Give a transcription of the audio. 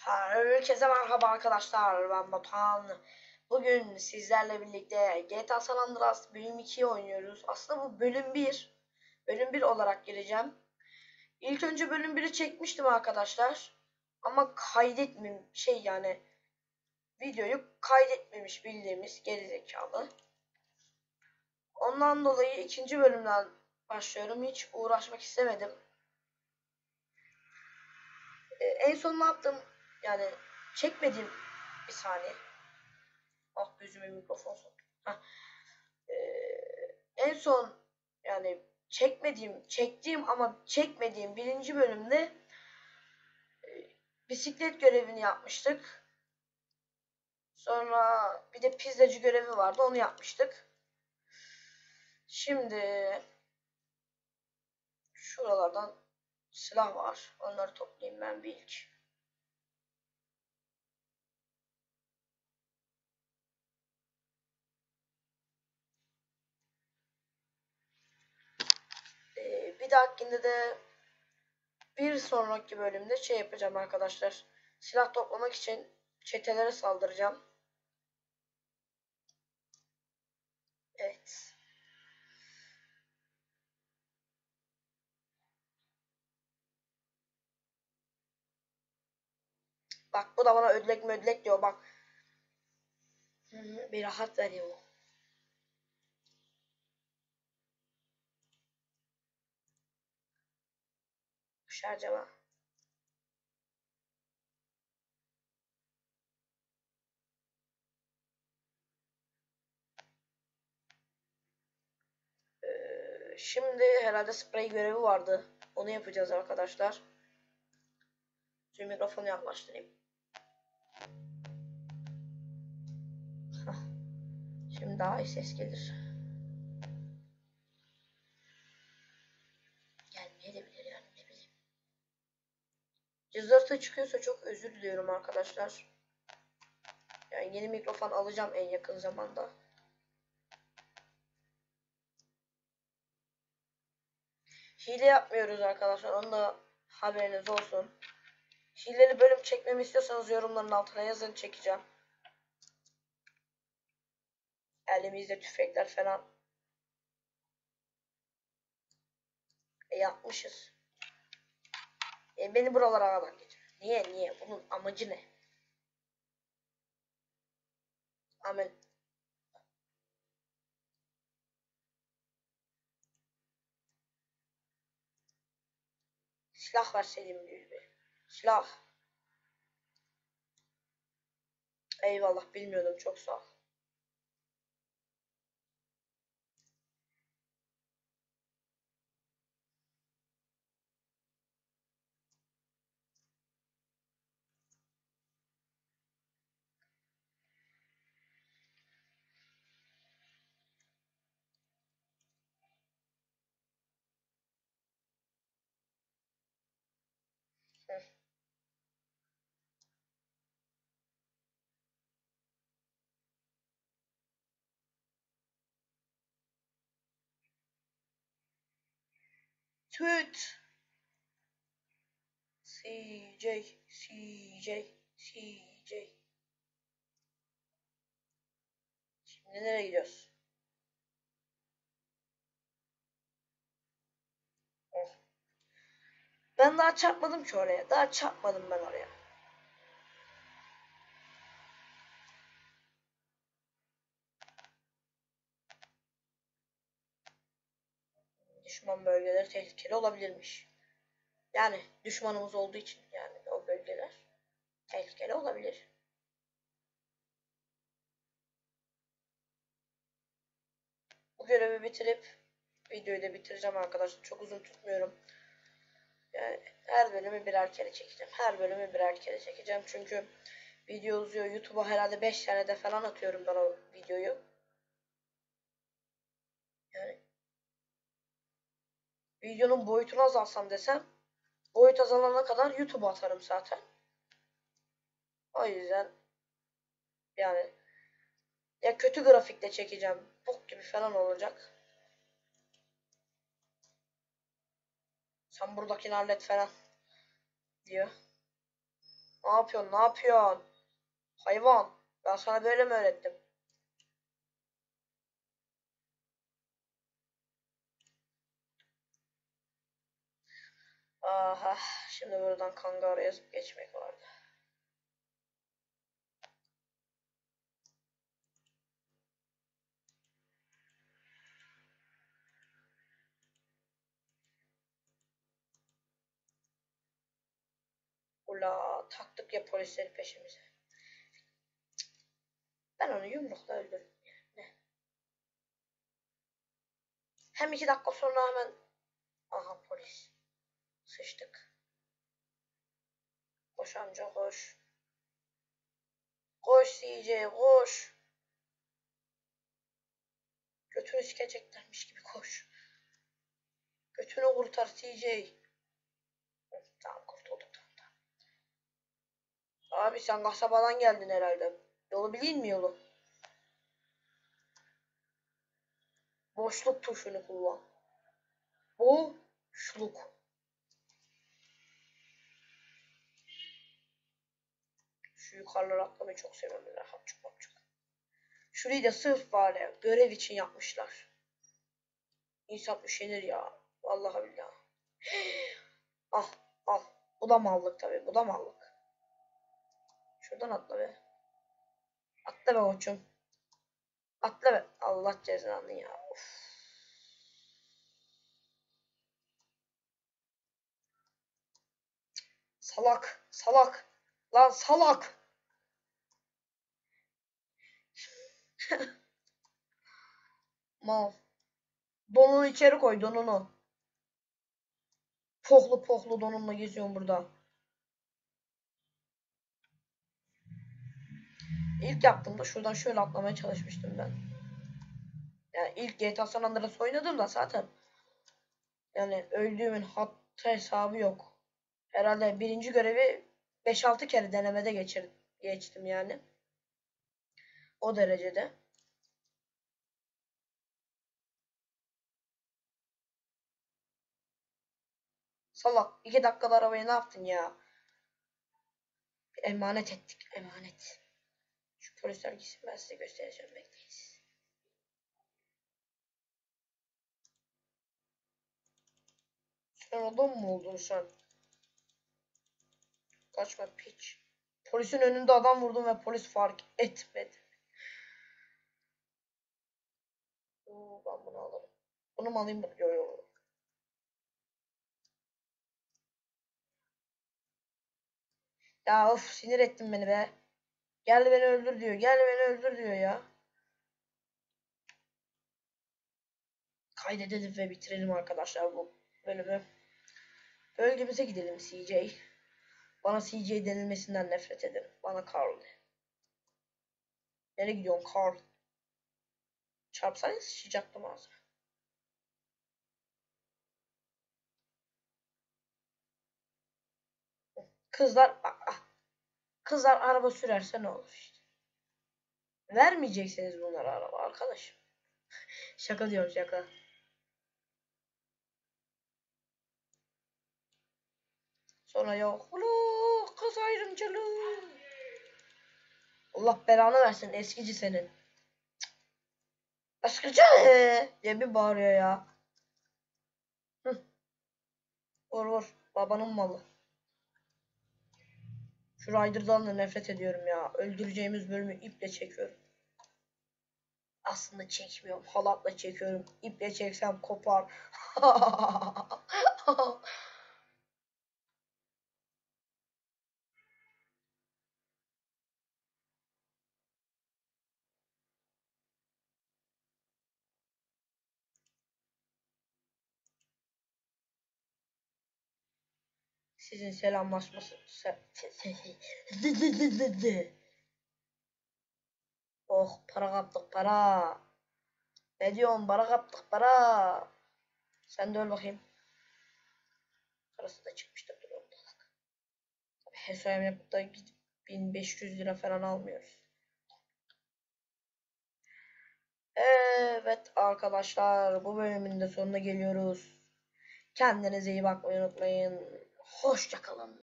Herkese merhaba arkadaşlar ben Batuhan. Bugün sizlerle birlikte GTA San Andreas bölüm 2'yi oynuyoruz. Aslında bu bölüm 1. Bölüm 1 olarak gireceğim. İlk önce bölüm 1'i çekmiştim arkadaşlar. Ama kaydetmem şey yani videoyu kaydetmemiş bildiğimiz gerizekalı. Ondan dolayı ikinci bölümden başlıyorum. Hiç uğraşmak istemedim. Ee, en son ne yaptım? Yani çekmediğim bir saniye. Ah gözüme mikrofon soktum. Heh. Ee, en son yani çekmediğim, çektiğim ama çekmediğim birinci bölümde e, bisiklet görevini yapmıştık. Sonra bir de pizzacı görevi vardı onu yapmıştık. Şimdi şuralardan silah var. Onları toplayayım ben bir ilk. Ee, bir dahakinde de bir sonraki bölümde şey yapacağım arkadaşlar. Silah toplamak için çetelere saldıracağım. Evet. Bak bu da bana ödlek mi ödlek diyor bak. Bir rahat veriyor. Şarjama. Ee, şimdi herhalde sprey görevi vardı. Onu yapacağız arkadaşlar. Şu mikrofonu yaklaştırayım. Şimdi daha iyi ses gelir. Cızırtı çıkıyorsa çok özür diliyorum arkadaşlar. Yani yeni mikrofon alacağım en yakın zamanda. Hile yapmıyoruz arkadaşlar. Onu da haberiniz olsun. Hileli bölüm çekmemi istiyorsanız yorumların altına yazın çekeceğim. Elimizde tüfekler falan. E yapmışız. E beni buralara kadar getir. Niye niye? Bunun amacı ne? Amen. Silah ver Selim diyor be. Silah. Eyvallah bilmiyordum çok sağ ol. Hı. Tüt. CJ, CJ, CJ. Şimdi nereye gidiyoruz? Ben daha çarpmadım ki oraya. Daha çarpmadım ben oraya. Düşman bölgeleri tehlikeli olabilirmiş. Yani düşmanımız olduğu için yani o bölgeler tehlikeli olabilir. Bu görevi bitirip videoyu da bitireceğim arkadaşlar. Çok uzun tutmuyorum. Yani her bölümü birer kere çekeceğim. Her bölümü birer kere çekeceğim. Çünkü video uzuyor. YouTube'a herhalde 5 de falan atıyorum ben o videoyu. Yani videonun boyutunu azaltsam desem boyut azalana kadar YouTube'a atarım zaten. O yüzden yani ya kötü grafikle çekeceğim. Bok gibi falan olacak. Sen buradakini hallet falan diyor. Ne yapıyorsun? Ne yapıyorsun? Hayvan. Ben sana böyle mi öğrettim? Aha. Şimdi buradan kangaroo yazıp geçmek vardı. Ula taktık ya polisleri peşimize. Ben onu yumrukla öldürdüm. Ne? Hem iki dakika sonra hemen aha polis. Sıçtık. Koş amca koş. Koş CJ koş. Götünü sikeceklermiş gibi koş. Götünü kurtar CJ. Tamam tamam. Abi sen kasabadan geldin herhalde. Yolu bileyim mi yolu? Boşluk tuşunu kullan. Boşluk. Şu yukarılara atlamayı çok seviyorum. Hapçuk hapçuk. Şurayı da sırf bari görev için yapmışlar. İnsan üşenir ya. Vallahi billahi. ah al. Bu da mallık tabii. Bu da mallık. Şuradan atla be. Atla be koçum. Atla be. Allah cezanı ya. Of. Salak. Salak. Lan salak. Mal. Donunu içeri koy donunu. Pohlu pohlu donunla geziyorum burada. İlk yaptığımda şuradan şöyle atlamaya çalışmıştım ben. Yani ilk GTA San Andreas oynadığımda zaten yani öldüğümün hatta hesabı yok. Herhalde birinci görevi 5-6 kere denemede geçir, geçtim yani. O derecede. Salak. iki dakikada arabayı ne yaptın ya? Emanet ettik. Emanet. Şu polisler gitsin ben size göstereceğim. Bekleyin siz. Sen adam mı oldun sen? Kaçma piç. Polisin önünde adam vurdum ve polis fark etmedi. Oo, ben bunu alırım. Bunu mu alayım? Yok yok. Yo. Ya of sinir ettin beni be. Gel beni öldür diyor. Gel beni öldür diyor ya. Kaydedelim ve bitirelim arkadaşlar bu bölümü. Bölgemize gidelim CJ. Bana CJ denilmesinden nefret ederim. Bana Carl de. Nereye gidiyorsun Carl? Çarpsaydı sıçacaktım ağzına. Kızlar bak ah. Kızlar araba sürerse ne olur işte. Vermeyeceksiniz bunlara araba arkadaşım. şaka diyorum şaka. Sonra yok. Ulu kız ayrımcılığı. Allah belanı versin eskici senin. Eskici diye bir bağırıyor ya. Hı. Vur vur. Babanın malı. Şu Rider'dan da nefret ediyorum ya. Öldüreceğimiz bölümü iple çekiyorum. Aslında çekmiyorum. Halatla çekiyorum. İple çeksem kopar. Sizin selamlaşması Oh para kaptık para. Ne diyorsun para kaptık para. Sen de öl bakayım. Parası da çıkmıştır dur hesabım yapıp da gidip 1500 lira falan almıyoruz. Evet arkadaşlar bu bölümün de sonuna geliyoruz. Kendinize iyi bakmayı unutmayın. Hoşçakalın.